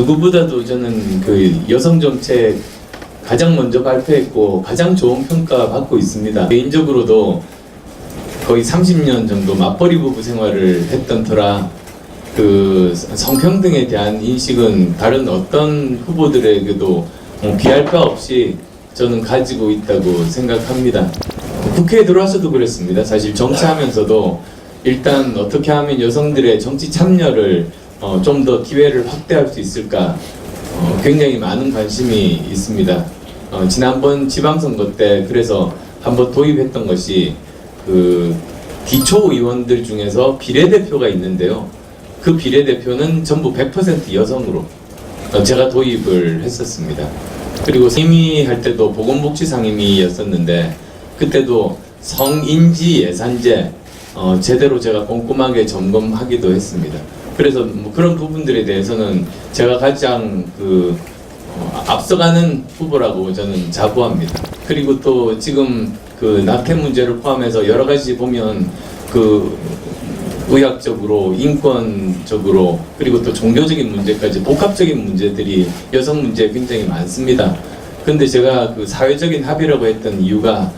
누구보다도 저는 그 여성 정책 가장 먼저 발표했고 가장 좋은 평가 받고 있습니다. 개인적으로도 거의 30년 정도 맞벌이 부부 생활을 했던 터라 그 성평등에 대한 인식은 다른 어떤 후보들에게도 뭐 비할 바 없이 저는 가지고 있다고 생각합니다. 국회에 들어와서도 그랬습니다. 사실 정치하면서도 일단 어떻게 하면 여성들의 정치 참여를 어, 좀 더 기회를 확대할 수 있을까 어, 굉장히 많은 관심이 있습니다. 어, 지난번 지방선거 때 그래서 한번 도입했던 것이 그 기초 의원들 중에서 비례대표가 있는데요. 그 비례대표는 전부 100% 여성으로 어, 제가 도입을 했었습니다. 그리고 상임위 할 때도 보건복지 상임위였었는데 그때도 성인지 예산제 어, 제대로 제가 꼼꼼하게 점검하기도 했습니다. 그래서 뭐 그런 부분들에 대해서는 제가 가장 그 어, 앞서가는 후보라고 저는 자부합니다. 그리고 또 지금 그 낙태 문제를 포함해서 여러 가지 보면 그 의학적으로 인권적으로 그리고 또 종교적인 문제까지 복합적인 문제들이 여성 문제에 굉장히 많습니다. 근데 제가 그 사회적인 합의라고 했던 이유가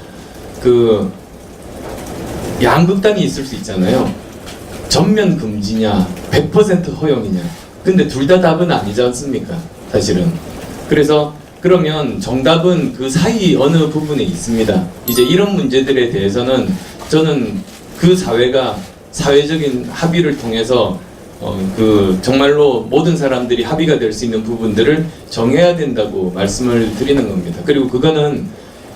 그 양극단이 있을 수 있잖아요. 전면 금지냐, 100% 허용이냐. 근데 둘 다 답은 아니지 않습니까? 사실은. 그래서 그러면 정답은 그 사이 어느 부분에 있습니다. 이제 이런 문제들에 대해서는 저는 그 사회가 사회적인 합의를 통해서 어, 그 정말로 모든 사람들이 합의가 될 수 있는 부분들을 정해야 된다고 말씀을 드리는 겁니다. 그리고 그거는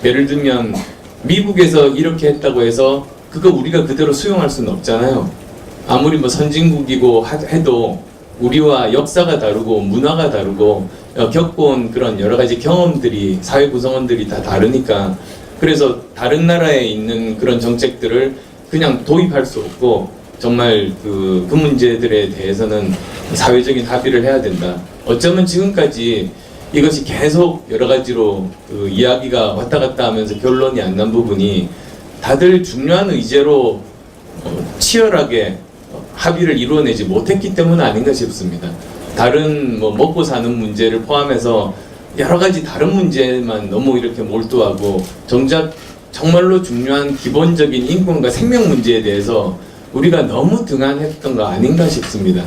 예를 들면 미국에서 이렇게 했다고 해서 그거 우리가 그대로 수용할 수는 없잖아요. 아무리 뭐 선진국이고 하- 해도 우리와 역사가 다르고 문화가 다르고 어, 겪어온 그런 여러 가지 경험들이 사회 구성원들이 다 다르니까 그래서 다른 나라에 있는 그런 정책들을 그냥 도입할 수 없고 정말 그, 그 문제들에 대해서는 사회적인 합의를 해야 된다. 어쩌면 지금까지 이것이 계속 여러 가지로 그 이야기가 왔다 갔다 하면서 결론이 안 난 부분이 다들 중요한 의제로 어, 치열하게 어, 합의를 이루어내지 못했기 때문 아닌가 싶습니다. 다른 뭐 먹고 사는 문제를 포함해서 여러 가지 다른 문제만 너무 이렇게 몰두하고 정작 정말로 중요한 기본적인 인권과 생명 문제에 대해서 우리가 너무 등한했던 거 아닌가 싶습니다.